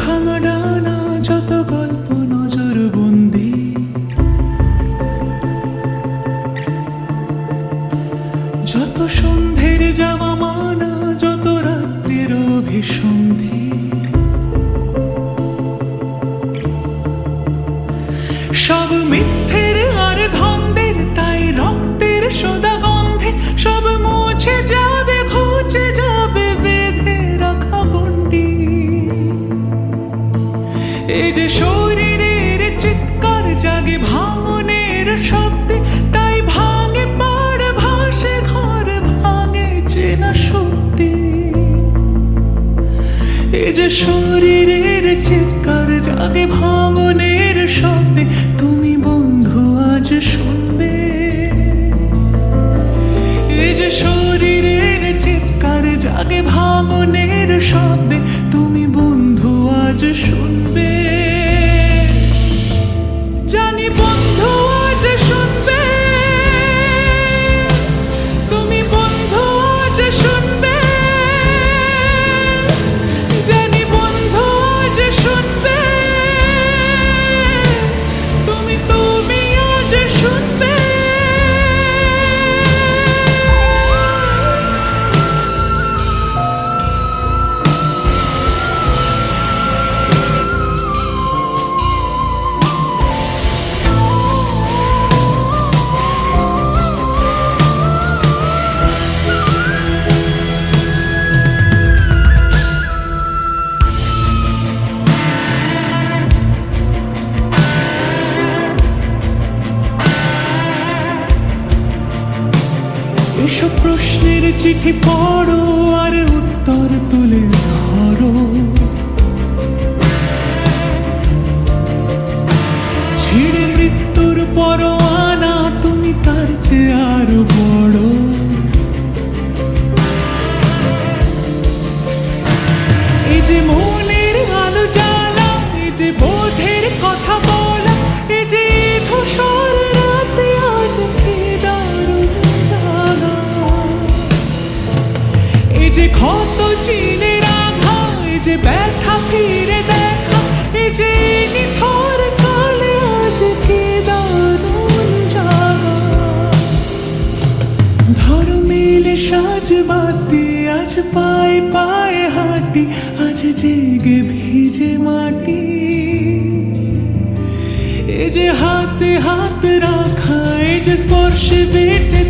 ভাঙা যত গল্প নজর বন্দি। যত সন্ধ্যের যাওয়া মানা যত রাত্রির অভিসন্ধি। সব মিথ্যের এই যে শরীরের চিৎকার জাগে ভাঙনের শব্দে, তাই ভাঙে পাড় ভাসে, ঘর ভাঙে চেনা সত্যি এই যে শরীরের চিৎকার জাগে ভাঙনের শব্দে, তুমি বন্ধু আজ শুনবে। এই যে শরীরের চিৎকার জাগে ভাঙনের শব্দে, তুমি বন্ধু আজ শুনবে। এসব প্রশ্নের চিঠি পড়ো আর উত্তর তুলে ধরো। ছিঁড়ে মৃত্যুর পরোয়ানা তুমি তার চেয়ে আরও বড়। এই যে যে ক্ষত চিনে রাখা এই যে ব্যথা ফিরে দেখা এই যে সাজ বাতি, আজ পায়ে পায়ে হাঁটি, আজ জেগে ভিজে মাটি। এ যে হাতে হাত রাখা, এ যে স্পর্শে বেঁচে